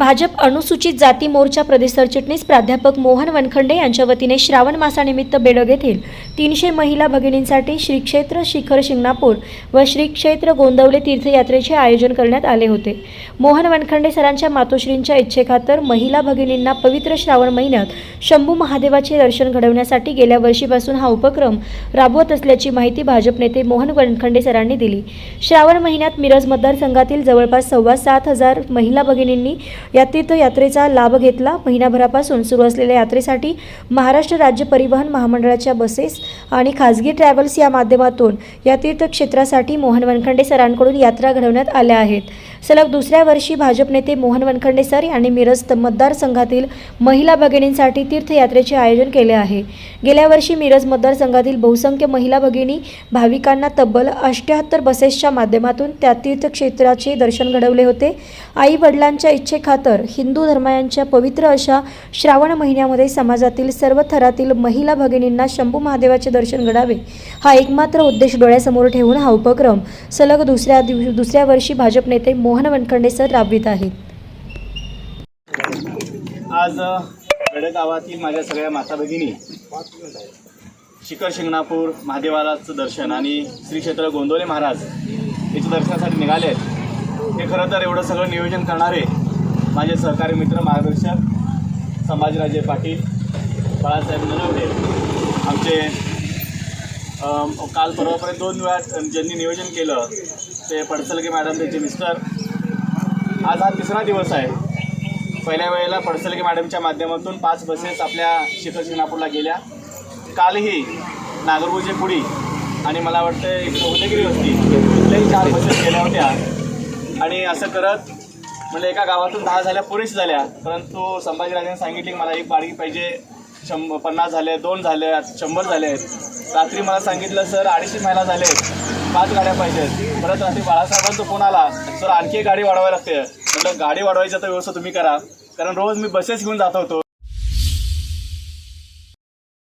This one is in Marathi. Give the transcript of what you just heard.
भाजप अनुसूचित जाती मोर्चा प्रदेश सरचिटणीस प्राध्यापक मोहन वनखंडे यांच्या वतीने श्रावण मासानिमित्त बेडग येथील तीनशे महिला भगिनींसाठी श्री क्षेत्र शिखर शिंगणापूर व श्री क्षेत्र गोंदवले तीर्थयात्रेचे आयोजन करण्यात आले होते. मोहन वनखंडे सरांच्या मातोश्रींच्या इच्छेखातर महिला भगिनींना पवित्र श्रावण महिन्यात शंभू महादेवाचे दर्शन घडवण्यासाठी गेल्या वर्षीपासून हा उपक्रम राबवत असल्याची माहिती भाजप नेते मोहन वनखंडे सरांनी दिली. श्रावण महिन्यात मिरज मतदारसंघातील जवळपास सव्वा सात हजार महिला भगिनींनी या तीर्थयात्रेचा लाभ घेतला. महिनाभरापासून सुरू असलेल्या यात्रेसाठी महाराष्ट्र राज्य परिवहन महामंडळाच्या बसेस आणि खाजगी ट्रॅव्हल्स या माध्यमातून या तीर्थक्षेत्रासाठी मोहन वनखंडे सरांकडून यात्रा घडवण्यात आल्या आहेत. सलग दुसऱ्या वर्षी भाजप नेते मोहन वनखंडे सर यांनी मिरज त- मतदारसंघातील महिला भगिनींसाठी तीर्थयात्रेचे आयोजन केले आहे. गेल्या वर्षी मिरज मतदारसंघातील बहुसंख्य महिला भगिनी भाविकांना तब्बल अष्ट्याहत्तर बसेसच्या माध्यमातून त्या तीर्थक्षेत्राचे दर्शन घडवले होते. आई वडिलांच्या इच्छेखातर हिंदू धर्मायांच्या पवित्र अशा श्रावण महिन्यामध्ये समाजातील सर्व थरातील महिला भगिनींना शंभू महादेवाचे दर्शन घडावे हा एकमात्र उद्देश डोळ्यासमोर ठेवून हा उपक्रम सलग दुसऱ्या दिव दुसऱ्या वर्षी भाजप नेते मोहन वनखंडे सर राबवित आहेत आज अ, गावातील माझ्या सगळ्या माता भगिनी शिखर शिंगणापूर महादेवालाचं दर्शन आणि श्री क्षेत्र गोंदवले महाराज याच्या दर्शनासाठी निघाले आहेत. हे खरं तर एवढं सगळं नियोजन करणारे माझे सहकारी मित्र मार्गदर्शक संभाजीराजे पाटील बाळासाहेब नलवडे आमचे काल परवापर्यंत दोन वेळा ज्यांनी नियोजन केलं ते पडसलगे मॅडम त्यांचे मिस्टर आज हा तिसरा दिवस आहे. पहिल्या वेळेला फडसलगे मॅडमच्या माध्यमातून पाच बसेस आपल्या शिखर शिंगणापूरला गेल्या. कालही नागरपूरचे पुढी आणि मला वाटतं एक उदयगिरी होती कुठल्याही चार बसेस गेल्या होत्या. आणि असं करत म्हणजे एका गावातून दहा झाल्या पुरेश झाल्या. परंतु संभाजीराजांनी सांगितले की मला एक बाळगी पाहिजे. शंभ पन्नास झाले दोन झाले शंभर झाले आहेत. रात्री मला सांगितलं सर अडीचशे महिला झाले आहेत. पाच गाड्या पाहिजेत. परत रात्री बाळासाहेबांचा फोन आला सर आणखी गाडी वाढवावी लागते. म्हटलं गाडी वाढवायची तर व्यवस्था तुम्ही करा. कारण रोज मी बसेस घेऊन जात होतो.